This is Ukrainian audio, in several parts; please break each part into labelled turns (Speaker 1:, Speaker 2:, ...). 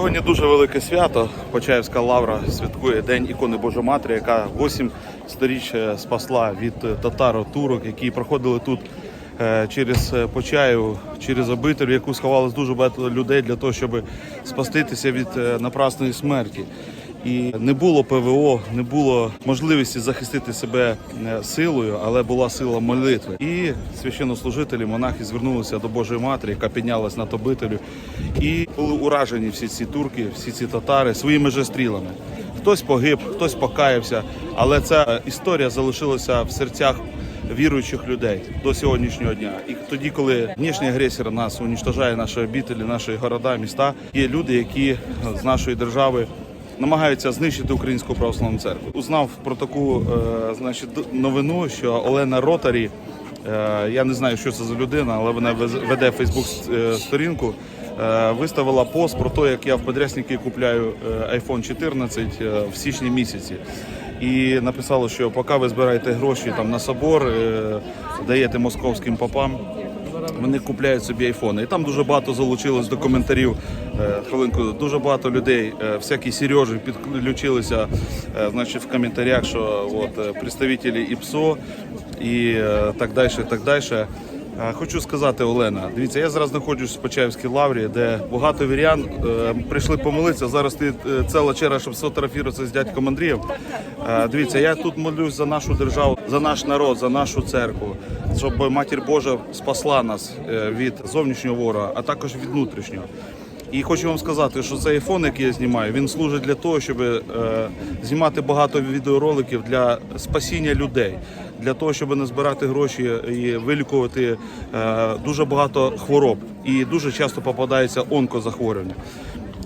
Speaker 1: Сьогодні дуже велике свято. Почаївська лавра святкує День ікони Божої Матері, яка 8 сторіч е, спасла від е, татаро-турок, які проходили тут е, через Почаїв, через обитель, в яку сховалось дуже багато людей для того, щоб спаститися від напрасної смерті. І не було ПВО, не було можливості захистити себе е, силою, але була сила молитви. І священнослужителі, монахи звернулися до Божої Матері, яка піднялась над обителю. І були уражені всі ці турки, всі ці татари своїми же стрілами. Хтось погиб, хтось покаявся, але ця історія залишилася в серцях віруючих людей до сьогоднішнього дня. І тоді, коли внішній агресор нас унічтожає наші обітелі, наші города, міста, є люди, які з нашої держави намагаються знищити українську православну церкву. Узнав про таку е, значить, новину, що Олена Ротарі, е, я не знаю, що це за людина, але вона веде Фейсбук сторінку. е, Виставила пост про те, як я в подрясники купляю iPhone 14 е, в січні місяці. І написала, що поки ви збираєте гроші там на собор, даєте московським попам, вони купляють собі айфони. І там дуже багато залучилось до коментарів. е, Хвилинку, дуже багато людей, е, всякі Сережі підключилися е, значить, в коментарях, що от, представителі ІПСО і так далі. Так далі. Е, Хочу сказати, Олена, дивіться, я зараз знаходжусь в Почаївській лаврі, де багато вірян е, прийшли помолитися. Зараз стоїть е, ціла черга, щоб сфотографіруватися з дядьком Андрієм. Е, дивіться, я тут молюсь за нашу державу, за наш народ, за нашу церкву, щоб Матір Божа спасла нас е, від зовнішнього ворога, а також від внутрішнього. І хочу вам сказати, що цей айфон, який я знімаю, він служить для того, щоб е, знімати багато відеороликів для спасіння людей, для того, щоб не збирати гроші і вилікувати е, дуже багато хвороб. І дуже часто попадається онкозахворювання.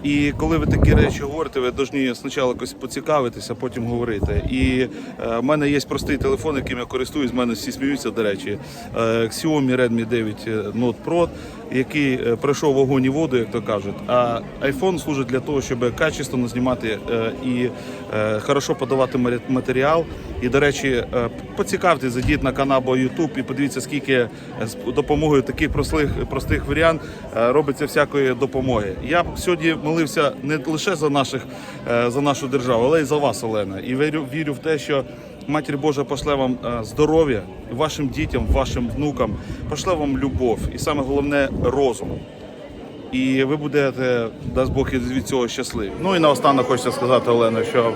Speaker 1: І коли ви такі речі говорите, ви повинні спочатку якось поцікавитися, потім говорити. І е, в мене є простий телефон, яким я користуюсь, з мене всі сміються, до речі. Е, Xiaomi Redmi 9 Note Pro, який е, пройшов вогонь і воду, як то кажуть. А iPhone служить для того, щоб качественно знімати е, і е, хорошо подавати матеріал. І, до речі, поцікавтесь, зайдіть на канал або YouTube і подивіться, скільки з допомогою таких простих, простих варіант робиться всякої допомоги. Я сьогодні молився не лише за наших за нашу державу, але й за вас, Олена. І вірю, вірю в те, що Матір Божа пошле вам е, здоров'я, вашим дітям, вашим внукам, пошле вам любов і саме головне розум. І ви будете, дасть Бог, від цього щасливі. Ну і наостанок хочеться сказати, Олено, що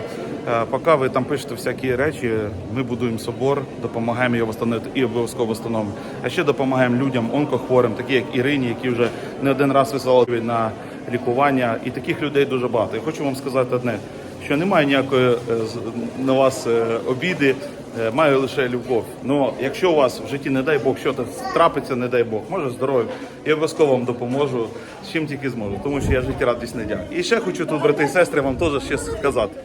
Speaker 1: е, поки ви там пишете всякі речі, ми будуємо собор, допомагаємо його встановити і обов'язково встановимо. А ще допомагаємо людям, онкохворим, такі як Ірині, які вже не один раз висилали на лікування. І таких людей дуже багато. І хочу вам сказати одне, що немає ніякої е, на вас е, обіди. Е, Маю лише любов. Ну, якщо у вас в житті, не дай Бог, що трапиться, не дай Бог, може здоров'я, я обов'язково вам допоможу, з чим тільки зможу, тому що я життєрадісний дяк. І ще хочу тут, брати і сестри, вам теж ще сказати.